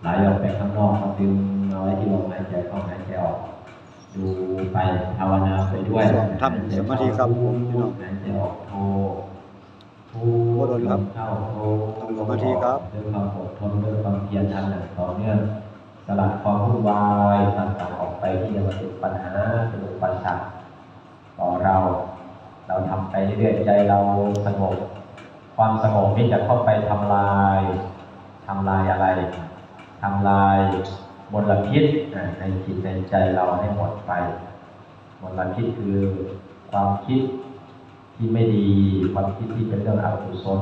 ไหลออกไปข้างนอกมาดึงเอาไว้ที่ลมหายใจเข้าหายใจออกดูไปภาวนาไปด้วยทำสมาธิครับผมพี่น้องหายใจออกโทโทบ่โดนครับเข้าโททำสมาธิครับด้วยความอดทนด้วยความเพียรทำอย่างต่อเนื่องสลัดความวุ่นวายต่างๆออกไปที่จะมาเป็นปัญหาเป็นอุปสรรคต่อเรา เราทำไปเรื่อยๆใจเราสงบความสงบที่จะเข้าไปทำลายทำลายอะไร ทำลายมลพิษในจิตในใจเราให้หมดไปมลพิษคือความคิดที่ไม่ดีความคิดที่เป็นเรื่องอกุศล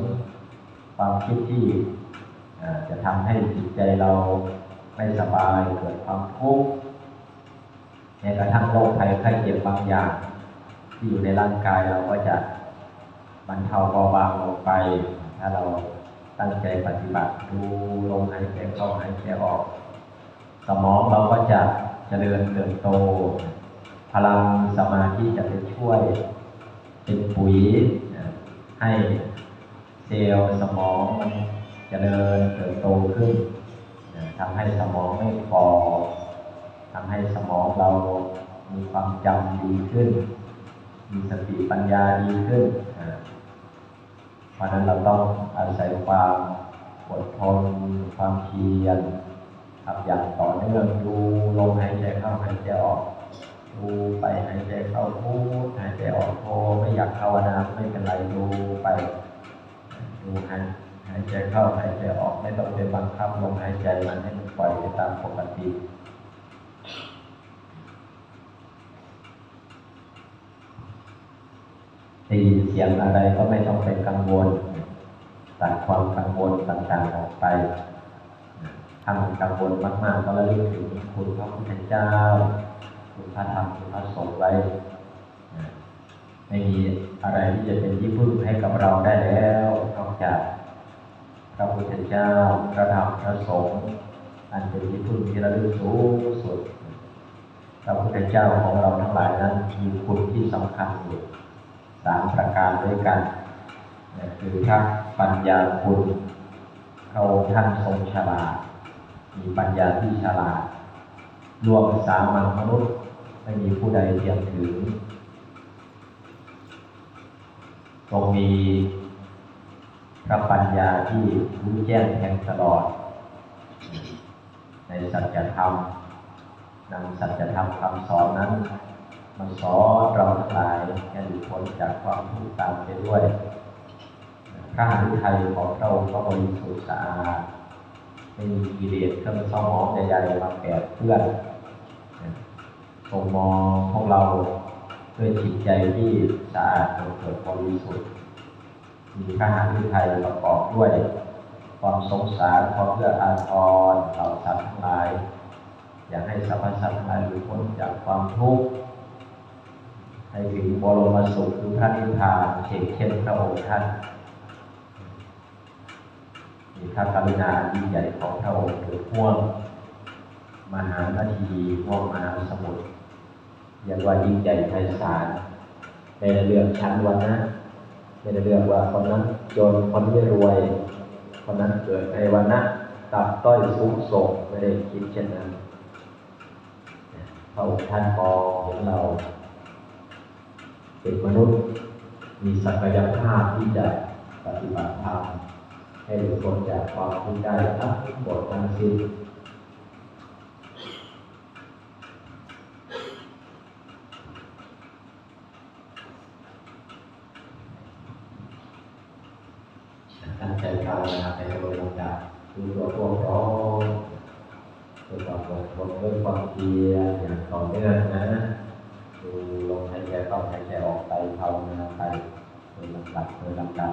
ความคิดที่จะทำให้จิตใจเราไม่สบายเกิดความทุกข์แม้กระทั่งโรคภัยไข้เจ็บบางอย่าง ที่อยู่ในร่างกายเราก็จะบรรเทาเบาบางลงไป ถ้าเรา ตั้งใจปฏิบัติดูลมหายใจเข้าหายใจออก สมองเราก็จะเจริญเติบโต พลังสมาธิจะไปช่วย เป็นปุ๋ยให้เซลล์สมองมันเจริญเติบโตขึ้นทำให้สมองไม่ฟอทำให้สมองเรามีความจำดีขึ้น มีสติปัญญาดีขึ้น เพราะฉะนั้นเราต้องอาศัยความอดทนความเพียรทำอย่างต่อเนื่องดูลมหายใจเข้าหายใจออกดูไปหายใจเข้าพูดหายใจออกโทไม่อยากภาวนาไม่เป็นไรดูไป ดูหายหายใจเข้าหายใจออกไม่ต้องไปบังคับลมหายใจมันให้มันปล่อยไปตามปกติ ได้ยิน เสียงอะไรก็ไม่ต้องไปกังวลตัดความกังวลต่างๆออกไปถ้ามันกังวลมาก ๆ ก็ระลึกถึงคุณพระพุทธเจ้า คุณพระธรรมคุณพระสงฆ์ไว้ไม่มีอะไรที่จะเป็นที่พึ่งให้กับเราได้แล้วนอกจากพระพุทธเจ้าพระธรรมพระสงฆ์อันเป็นที่พึ่งที่ระลึกสูงสุดพระพุทธเจ้าของเราทั้งหลายนั้นมีคุณที่สำคัญอยู่ามประการด้วยกันคือพระปัญญาคุณพระองค์ท่านทรงฉลาด มีปัญญาที่ฉลาด รวมสามัญมนุษย์ไม่มีผู้ใดเทียมถึงทรงมีพระปัญญาที่รู้แจ้งแทงตลอด ในสัจธรรมนำสัจธรรมคำสอนนั้น มาสอนเราทั้งหลายให้หลุดพ้นจากความทุกข์ตามไปด้วยพระหฤทัยของพระองค์ก็บริสุทธิ์สะอาดไม่มีกิเลสเครื่องเศร้าหมองใหญ่ๆมาแปดเพื่อนทรงมองพวกเราด้วยจิตใจที่สะอาดบริสุทธิ์บริสุทธิ์มีพระหฤทัยประกอบด้วย ความสงสารความเพื่ออาทรเหล่าสัตว์ทั้งหลาย อยากให้สรรพสัตว์ทั้งหลายหลุดพ้นจากความทุกข์ ให้ถึงบรมสุขคือพระนิพพานเช่นเช่นพระองค์ท่านมีพระกรุณายิ่งใหญ่ของพระองค์ถือห่วงมหานาทีห่วงมหาสมุทรเรียกว่ายิ่งใหญ่ไพศาลในเรื่องชั้นวันนะในเรื่องว่าคนนั้นจนคนนี้รวย คนนั้นเกิดในวันนะตับต้อยสูงส่งไม่ได้คิดเช่นนั้นพระองค์ท่านมองเห็นเรา เป็นมนุษย์ มีศักยภาพที่จะปฏิบัติธรรมให้หลุดพ้นจากความทุกข์ได้ทั้งหมดทั้งสิ้นตั้งใจภาวนาไปโดยลำดับดูตัวพวกร้อนด้วยความอดทนด้วยความเพียรอย่างต่อเนื่องนะ เข้าหายใจออกไปภาวนาไปโดยลำดับโดยลำดับ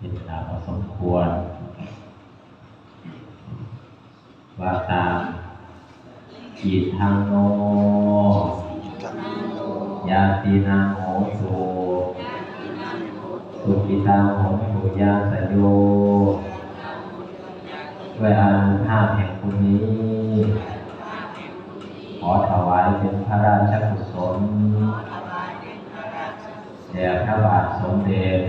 เป็นตาพอสมควร ว่าตามกีทางโนยาตินังโหสุสุขิตังโหสุยาสโยด้วยอานุภาพแห่งคุณนี้ ขอถวายเป็นพระราชกุศลแด่พระบาทสมเด็จ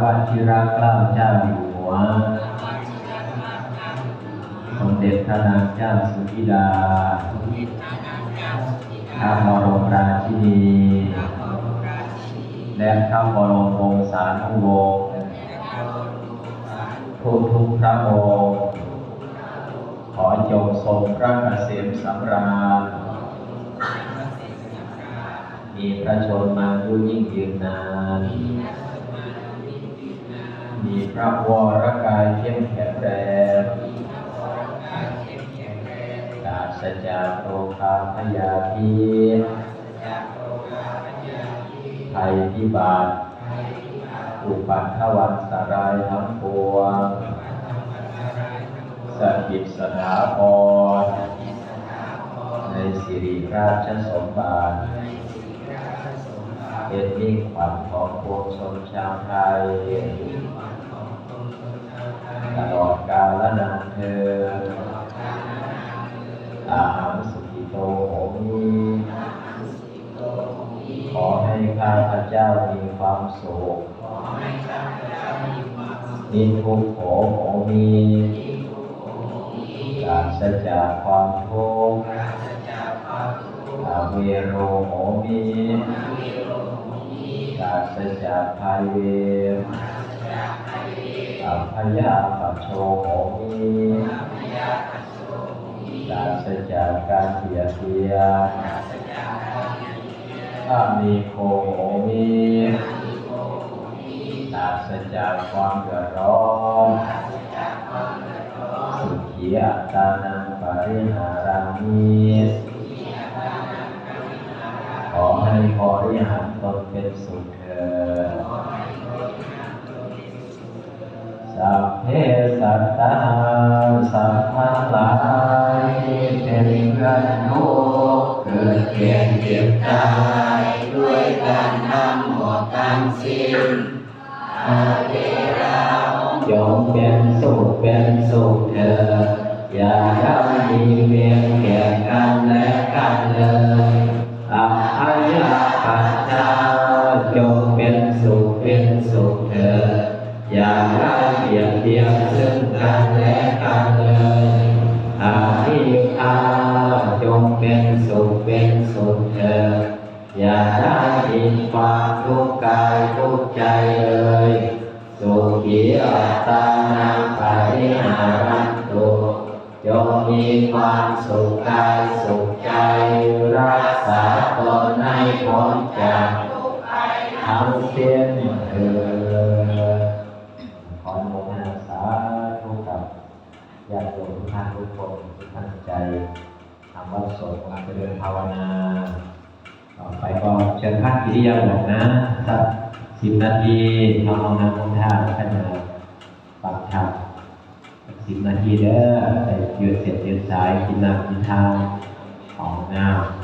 พระวชิรเกล้าเจ้าอยู่หัว สมเด็จพระนางเจ้าสุธิดาพระบรมราชินี และพระบรมวงศานุวงศ์ทุกทุกพระองค์ขอจงทรงพระเกษมสำราญมีพระชนมายุยิ่งยืนนาน มีพระวรกายเข้มแข็งแรงปราศจากโรคาพยาธิภัยพิบัติอุปัฏฐวันสรายทั้งปวงสถิตสถาพรในสิริราชสมบัติเป็นมิ่งขวัญของปวงชนชาวไทย ตลอดกาลนานเธออาหังสุขิโตโหมิขอให้ข้าพเจ้ามีความสุขนิทุกข์โขโหมีปราศจากความทุกข์อาเวโรโหมิปราศจากภัยเวร ยาปัจโชโหมิปราศจากการเบียดเบียนอามีโคโหมิปราศจากความเดือดร้อนสุขีอัตานังปริหารามิขอให้บริหารตนเป็นสุขเถิด สัพเพสัตตาสัพพะหลายเป็นเพื่อนทุกเกิดเพียงเก็บตายด้วยกันทำหมดทั้งสิ้นอาเวราจงเป็นสุขเป็นสุข กายทุกใจเลยสุขีอัตตานังปริหารันตุจงมีความสุขกายสุขใจรักษาตนให้พ้นจากทั้งสิ้นเถิดขออนุโมทนาสาธุกับญาติโยมทุกท่านทุกคนที่ตั้งใจทำวัดสวดมนต์เจริญภาวนา ต่อไปก็เชิญท่านกิริยาบทนะสักสิบนาทีทำเอานำมนท่าท่านมาฟังธรรมสักสิบนาทีเด้อไปยืดเสร็จยืดสายกินน้ำกินทางของน้ำ